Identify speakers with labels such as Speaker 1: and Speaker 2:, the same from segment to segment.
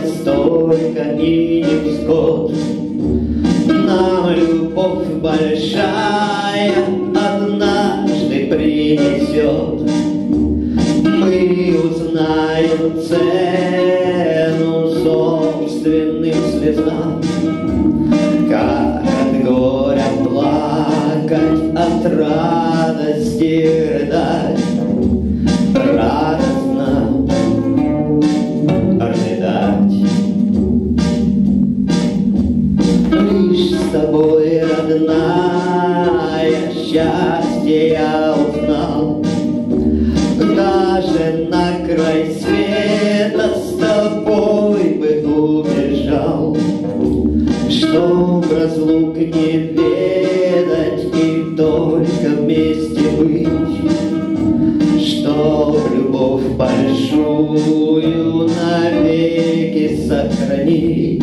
Speaker 1: счастья столько и невзгод. Нам любовь большая однажды принесет. Мы узнаем цену собственным слезам, Как от горя плакать, от радости рыдать. Край света с тобой бы убежал, Чтоб разлук не ведать и только вместе быть, Чтоб любовь большую навеки сохранить,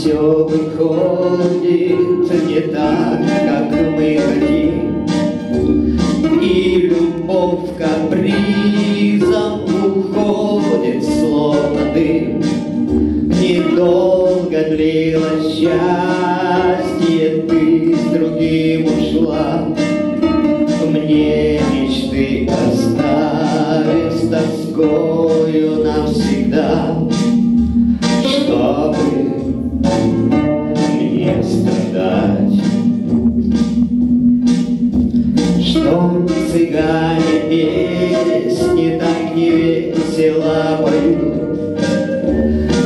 Speaker 1: все выходит не так, как мы хотим. И любовь капризом уходит, словно дым. Недолго длилось счастье, ты с другим ушла. Мне мечты оставив с тоскою навсегда чтобы Что цыгане песни так не весело поют,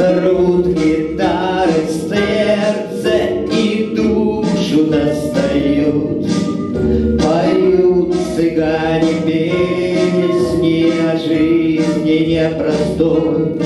Speaker 1: Рвут гитары сердце и душу достают. Поют цыгане песни о жизни непростой,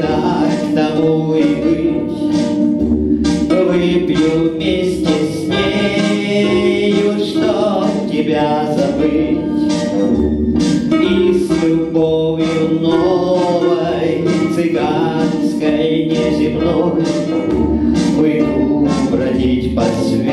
Speaker 1: так тому и быть. Выпью вместе с нею, чтоб тебя забыть. И с любовью новой, цыганской, неземной, Пойду бродить по свету